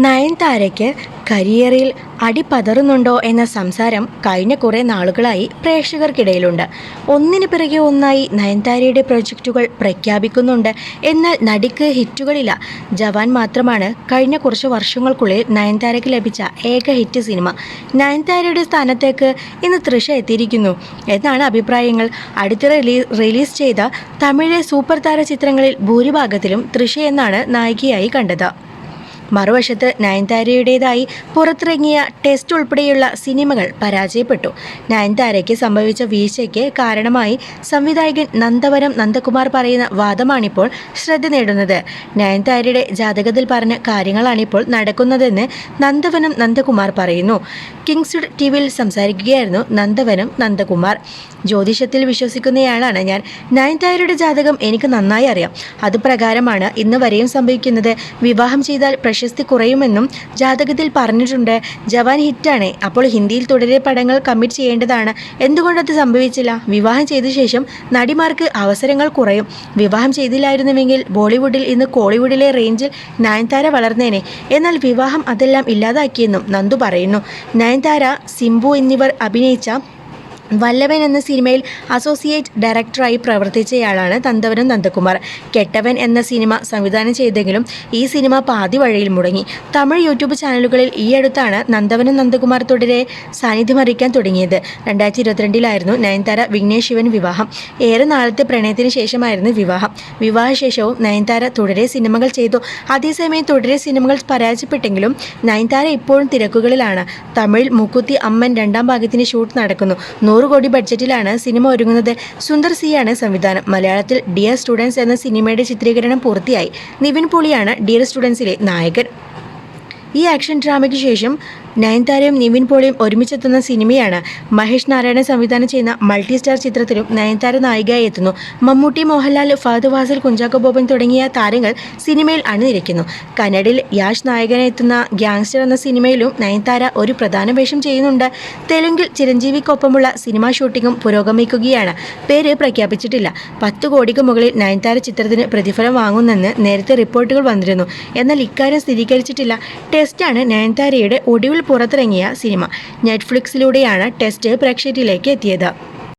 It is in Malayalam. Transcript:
നയൻതാരയ്ക്ക് കരിയറിൽ അടിപതറുന്നുണ്ടോ എന്ന സംസാരം കഴിഞ്ഞ കുറേ നാളുകളായി പ്രേക്ഷകർക്കിടയിലുണ്ട്. ഒന്നിനു പിറകെ ഒന്നായി നയൻതാരയുടെ പ്രൊജക്റ്റുകൾ പ്രഖ്യാപിക്കുന്നുണ്ട്. എന്നാൽ നടിക്ക് ഹിറ്റുകളില്ല. ജവാൻ മാത്രമാണ് കഴിഞ്ഞ കുറച്ച് വർഷങ്ങൾക്കുള്ളിൽ നയൻതാരയ്ക്ക് ലഭിച്ച ഏക ഹിറ്റ് സിനിമ. നയൻതാരയുടെ സ്ഥാനത്തേക്ക് ഇന്ന് തൃഷ എത്തിയിരിക്കുന്നു. എന്നാണ് അഭിപ്രായങ്ങൾ. അടുത്തിടെ റിലീ- റിലീസ് ചെയ്ത തമിഴ് സൂപ്പർ താര ചിത്രങ്ങളിൽ ഭൂരിഭാഗത്തിലും തൃഷ എന്നാണ് നായികയായി കണ്ടത്. മറുവശത്ത് നയൻതാരയുടേതായി പുറത്തിറങ്ങിയ ടെസ്റ്റ് ഉൾപ്പെടെയുള്ള സിനിമകൾ പരാജയപ്പെട്ടു. നയൻതാരയ്ക്ക് സംഭവിച്ച വീഴ്ചയ്ക്ക് കാരണമായി സംവിധായകൻ നന്ദവരം നന്ദകുമാർ പറയുന്ന വാദമാണിപ്പോൾ ശ്രദ്ധ നേടുന്നത്. നയൻതാരയുടെ ജാതകത്തിൽ പറഞ്ഞ കാര്യങ്ങളാണിപ്പോൾ നടക്കുന്നതെന്ന് നന്ദവനം നന്ദകുമാർ പറയുന്നു. കിങ്സ്വുഡ് ടി വിയിൽ സംസാരിക്കുകയായിരുന്നു നന്ദവനം നന്ദകുമാർ. ജ്യോതിഷത്തിൽ വിശ്വസിക്കുന്നയാളാണ് ഞാൻ. നയൻതാരയുടെ ജാതകം എനിക്ക് നന്നായി അറിയാം. അത് പ്രകാരമാണ് ഇന്ന് വരെയും സംഭവിക്കുന്നത്. വിവാഹം ചെയ്താൽ പ്രശസ്തി കുറയുമെന്നും ജാതകത്തിൽ പറഞ്ഞിട്ടുണ്ട് ജവാൻ ഹിറ്റാണ് അപ്പോൾ ഹിന്ദിയിൽ തുടരെ പടങ്ങൾ കമ്മിറ്റ് ചെയ്യേണ്ടതാണ്. എന്തുകൊണ്ടത് സംഭവിച്ചില്ല? വിവാഹം ചെയ്ത ശേഷം നടിമാർക്ക് അവസരങ്ങൾ കുറയും. വിവാഹം ചെയ്തില്ലായിരുന്നുവെങ്കിൽ ബോളിവുഡിൽ ഇന്ന് കോളിവുഡിലെ റേഞ്ചിൽ നയൻതാര വളർന്നേനെ. എന്നാൽ വിവാഹം അതെല്ലാം ഇല്ലാതാക്കിയെന്നും നന്ദു പറയുന്നു. നയൻതാര സിംബു എന്നിവർ അഭിനയിച്ച വല്ലവൻ എന്ന സിനിമയിൽ അസോസിയേറ്റ് ഡയറക്ടറായി പ്രവർത്തിച്ചയാളാണ് തന്തവനം നന്ദകുമാർ. കെട്ടവൻ എന്ന സിനിമ സംവിധാനം ചെയ്തെങ്കിലും ഈ സിനിമ പാതി വഴിയിൽ മുടങ്ങി. തമിഴ് യൂട്യൂബ് ചാനലുകളിൽ ഈ അടുത്താണ് നന്ദവനം നന്ദകുമാർ തുടരെ സാന്നിധ്യം അറിയിക്കാൻ തുടങ്ങിയത്. രണ്ടായിരത്തി ഇരുപത്തിരണ്ടിലായിരുന്നു നയൻതാര വിഘ്നേഷ് ശിവൻ വിവാഹം. ഏറെ നാളത്തെ പ്രണയത്തിന് ശേഷമായിരുന്നു വിവാഹം. വിവാഹശേഷവും നയൻതാര തുടരെ സിനിമകൾ ചെയ്തു. അതേസമയം തുടരെ സിനിമകൾ പരാജയപ്പെട്ടെങ്കിലും നയൻതാര ഇപ്പോഴും തിരക്കുകളിലാണ്. തമിഴിൽ മുക്കുത്തി അമ്മൻ രണ്ടാം ഭാഗത്തിന് ഷൂട്ട് നടക്കുന്നു. നൂറ് കോടി ബഡ്ജറ്റിലാണ് സിനിമ ഒരുങ്ങുന്നത്. സുന്ദർ സിയാണ് സംവിധാനം. മലയാളത്തിൽ ഡിയർ സ്റ്റുഡൻസ് എന്ന സിനിമയുടെ ചിത്രീകരണം പൂർത്തിയായി. നിവിൻ പോളിയാണ് ഡിയർ സ്റ്റുഡൻസിലെ നായകൻ. ഈ ആക്ഷൻ ഡ്രാമയ്ക്ക് ശേഷം നയൻതാരയും നിവിൻ പോളിയും ഒരുമിച്ചെത്തുന്ന സിനിമയാണ്. മഹേഷ് നാരായണൻ സംവിധാനം ചെയ്യുന്ന മൾട്ടി സ്റ്റാർ ചിത്രത്തിലും നയൻതാര നായികയായി എത്തുന്നു. മമ്മൂട്ടി മോഹൻലാൽ ഫഹദ് വാസൽ കുഞ്ചാക്കോ ബോബൻ തുടങ്ങിയ താരങ്ങൾ സിനിമയിൽ അണിനിരക്കുന്നു. കന്നഡിൽ യാഷ് നായകനെത്തുന്ന ഗ്യാങ്സ്റ്റർ എന്ന സിനിമയിലും നയൻതാര ഒരു പ്രധാന വേഷം ചെയ്യുന്നുണ്ട്. തെലുങ്കിൽ ചിരഞ്ജീവിക്കൊപ്പമുള്ള സിനിമാ ഷൂട്ടിങ്ങും പുരോഗമിക്കുകയാണ്. പേര് പ്രഖ്യാപിച്ചിട്ടില്ല. പത്ത് കോടിക്ക് മുകളിൽ നയൻതാര ചിത്രത്തിന് പ്രതിഫലം വാങ്ങുന്നെന്ന് നേരത്തെ റിപ്പോർട്ടുകൾ വന്നിരുന്നു. എന്നാൽ ഇക്കാര്യം സ്ഥിരീകരിച്ചിട്ടില്ല. ടെസ്റ്റാണ് നയൻതാരയുടെ ഒടുവിൽ പുറത്തിറങ്ങിയ സിനിമ. നെറ്റ്ഫ്ലിക്സിലൂടെയാണ് ടെസ്റ്റ് പ്രേക്ഷകരിലേക്ക് എത്തിയത്.